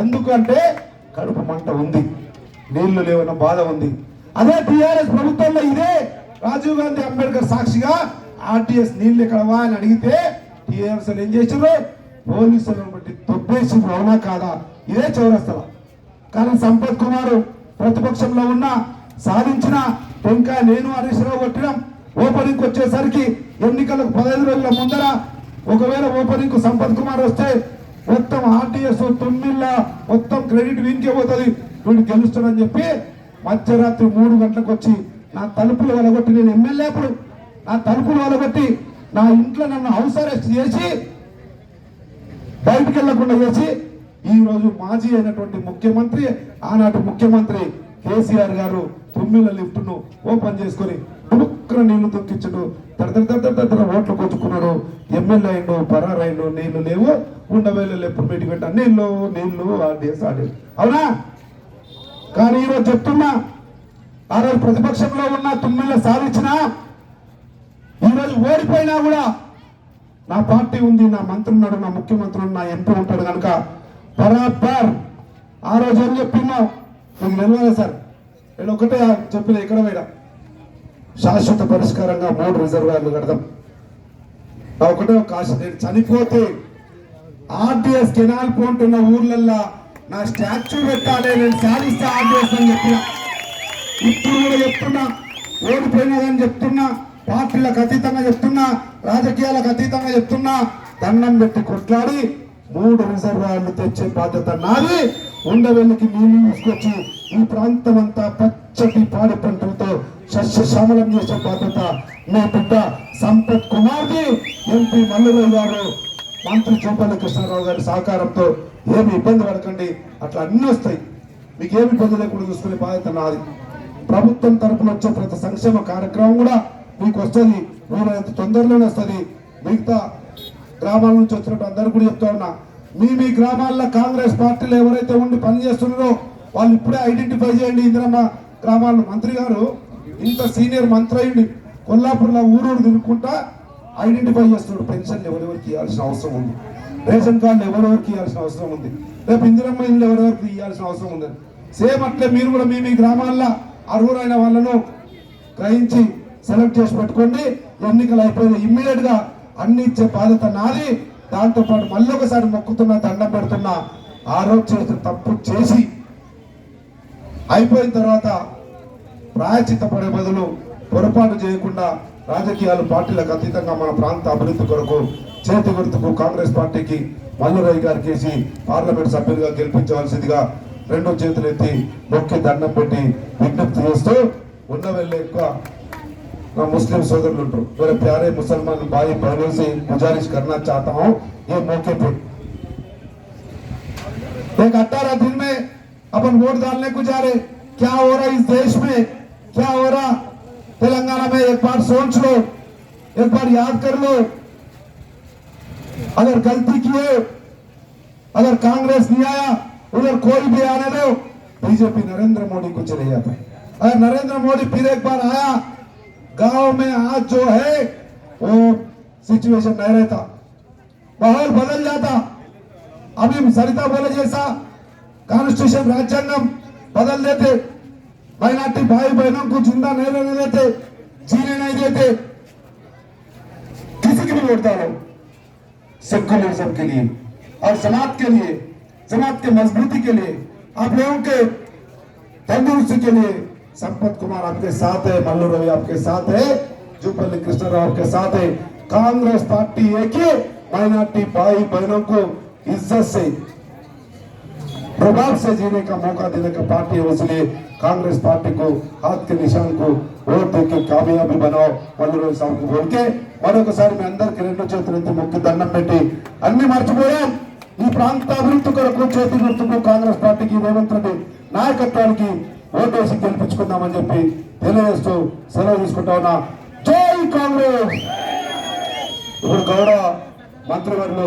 ఎందుకంటే కడుపు మంట ఉంది నీళ్ళు లేవన్న బాధ ఉంది. అదే టీఆర్ఎస్ ప్రభుత్వంలో ఇదే రాజీవ్ గాంధీ అంబేద్కర్ సాక్షిగా ఆర్టీఎస్ నీళ్ళు ఎక్కడవా అని అడిగితే టీఆర్ఎస్ ఏం చేసారు పోలీసులను బట్టి తొబ్బేసి అవునా కాదా? ఇదే చౌరస్తల. కానీ సంపత్ కుమార్ ప్రతిపక్షంలో ఉన్న సాధించిన టెంకాయ నేను హరీష్ రావు కొట్టినాం. ఓపెనింగ్ వచ్చేసరికి ఎన్నికలకు పదహైదు రోజుల ముందర ఒకవేళ ఓపెనింగ్ సంపత్ కుమార్ వస్తే మొత్తం ఆర్టీఎస్ తొమ్మిళ్ళ మొత్తం క్రెడిట్ వీనికే పోతుంది వీడు గెలుస్తాడని చెప్పి మధ్యరాత్రి మూడు గంటలకు వచ్చి నా తలుపులు వలగొట్టి నేను ఎమ్మెల్యే అప్పుడు నా తలుపులు వలగొట్టి నా ఇంట్లో నన్ను హౌస్ అరెస్ట్ చేసి బయటికి వెళ్ళకుండా చేసి ఈరోజు మాజీ అయినటువంటి ముఖ్యమంత్రి ఆనాటి ముఖ్యమంత్రి కేసీఆర్ గారు తొమ్మిళ్ళ లిఫ్ట్ను ఓపెన్ చేసుకొని డుక్కున నీళ్ళు తొక్కించడు. తడతడ తడతడ ఓట్లు కొట్టుకున్నాడు. ఎమ్మెల్యే అయిండు పరారైండు నీళ్ళు లేవు. ఉండవేళ్ళు ఎప్పుడు మీటింగ్ పెట్టా? నీళ్ళు నీళ్ళు ఆడేసి ఆడేది అవునా? కానీ ఈరోజు చెప్తున్నా ఆ రోజు ప్రతిపక్షంలో ఉన్న తొమ్మిళ్ళ సాధించిన ఈరోజు ఓడిపోయినా కూడా నా పార్టీ ఉంది నా మంత్రి ఉన్నాడు నా ముఖ్యమంత్రి నా ఎంపీ ఉంటాడు కనుక పరాపర్ ఆ రోజు ఏం చెప్పినావు మీకు తెలియదు సార్. నేను ఒకటే చెప్పిన ఇక్కడ పోయినా. శాశ్వత పరిష్కారంగా మూడు రిజర్వాయర్లు కడదాం. ఒకటో ఒకటే నేను చనిపోతే ఆర్డిఎస్ కెనాల్ పాయింట్ ఉన్న ఊర్లల్లో నా స్టాచ్యూ పెట్టాలి నేను సాధిస్తా ఆర్డిఎస్ అని చెప్పిన. ఇప్పుడు కూడా చెప్తున్నా ఓడిపోయినదని చెప్తున్నా పార్టీలకు అతీతంగా చెప్తున్నా రాజకీయాలకు అతీతంగా చెప్తున్నా దండం పెట్టి కొట్లాడి మూడు రిజర్వాయర్లు తెచ్చే బాధ్యత నాది. ఉండవెల్లికి నీళ్ళు తీసుకొచ్చి ఈ ప్రాంతం అంతా పచ్చటి పాడి పంటలతో సస్యశ్యామలం చేసే బాధ్యత మీ బిడ్డ సంపత్ కుమార్ది. ఎంపీ మల్లురావు గారు మంత్రి చూపల్లి కృష్ణారావు గారి సహకారంతో ఏమి ఇబ్బంది పడకండి అట్లా అన్ని వస్తాయి. మీకు ఏమి ఇబ్బంది లేకుండా చూసుకునే బాధ్యత నాది. ప్రభుత్వం తరపున వచ్చే ప్రతి సంక్షేమ కార్యక్రమం కూడా మీకు వస్తుంది. వీలైనంత తొందరలోనే వస్తుంది. మిగతా గ్రామాల నుంచి వచ్చినట్టు అందరూ కూడా చెప్తా ఉన్నా మీ మీ గ్రామాల్లో కాంగ్రెస్ పార్టీలు ఎవరైతే ఉండి పనిచేస్తున్నారో వాళ్ళు ఇప్పుడే ఐడెంటిఫై చేయండి ఇందిరమ్మ గ్రామాల్లో మంత్రి గారు. ఇంత సీనియర్ మంత్రి అయ్యండి కొల్లాపూర్లో ఊరూరు తిరుగుకుంటా ఐడెంటిఫై చేస్తున్నాడు. పెన్షన్ ఎవరెవరికి ఇవ్వాల్సిన అవసరం ఉంది. రేషన్ కార్డులు ఎవరెవరికి ఇవ్వాల్సిన అవసరం ఉంది. రేపు ఇందిరమ్మ ఇల్లు ఎవరెవరికి ఇవ్వాల్సిన అవసరం ఉంది. సేమ్ అట్లే మీరు కూడా మీ మీ గ్రామాల్లో అర్హులైన వాళ్ళను గ్రహించి సెలెక్ట్ చేసి పెట్టుకోండి. ఎన్నికలు అయిపోయిన ఇమ్మీడియట్గా అన్ని ఇచ్చే బాధ్యత నాది. దాంతో పాటు మళ్ళీ ఒకసారి మొక్కుతున్నా దండం పెడుతున్నా ఆ రోజు చేసిన తప్పు చేసి అయిపోయిన తర్వాత ప్రాయచిత్త పడే బదులు పొరపాటు చేయకుండా రాజకీయాలు పార్టీలకు అతీతంగా మన ప్రాంత అభివృద్ధి కొరకు చేతి గుర్తుకు కాంగ్రెస్ పార్టీకి మల్లురాయ్ గారికి వేసి పార్లమెంట్ సభ్యులుగా గెలిపించవలసిందిగా రెండు చేతులు ఎత్తి నొక్కి దండం పెట్టి విజ్ఞప్తి చేస్తూ ఉన్న వెళ్ళే ఎక్కువ मुस्लिम सोदर लुट मेरे प्यारे मुसलमान भाई बहनों से गुजारिश करना चाहता हूँ, ये मौके पे। एक अठारह दिन में अपन वोट डालने को जा रहे क्या हो रहा इस देश में? क्या हो रहा? तेलंगाना में एक बार सोच लो, एक बार याद कर लो। अगर गलती किए अगर कांग्रेस नहीं आया, उधर कोई भी आने दो। बीजेपी नरेंद्र मोदी को चले जाता है। अगर नरेंद्र मोदी फिर एक बार आया गाँव में आज जो है, वो सिचुएशन नहीं रहता। माहौल बदल जाता। अभी सरिता बोले जैसा कॉन्स्टिट्यूशन राज्यांगम बदल देते। माइनॉरिटी भाई बहनों को ज़िंदा नहीं रहने देते, जीने नहीं देते। किसी की भी वोट डालो। सेकुलरिज्म के लिए। और समाज के लिए, समाज के मजबूती के लिए, आप लोगों के तंदुरुस्ती के लिए। संपत कुमार आपके साथ है मल्लू रवि आपके साथ है जुपल्ली कृष्ण राव आपके साथ है कांग्रेस पार्टी एक ही माइनॉरिटी भाई बहनों को इज्जत से प्रभाव से जीने का मौका देने का पार्टी है इसलिए कांग्रेस पार्टी को हाथ के निशान को वोट दे के कामयाबी बनाओ మల్లూరు సాగు కోరికే మరొకసారి మీ అందరికి రెండు చేతులు ఎత్తి మొక్కి దండం పెట్టి అన్ని మర్చిపోయాం ఈ ప్రాంత అభివృద్ధి కొరకు చేతి గుర్తుకు కాంగ్రెస్ పార్టీకి రేవంత్ రెడ్డి నాయకత్వానికి ఓటేసి గెలిపించుకుందామని చెప్పి తెలియజేస్తూ సెలవు తీసుకుంటా ఉన్నా. జై కాంగ్రెస్! ఇప్పుడు గౌరవ మంత్రివర్యులు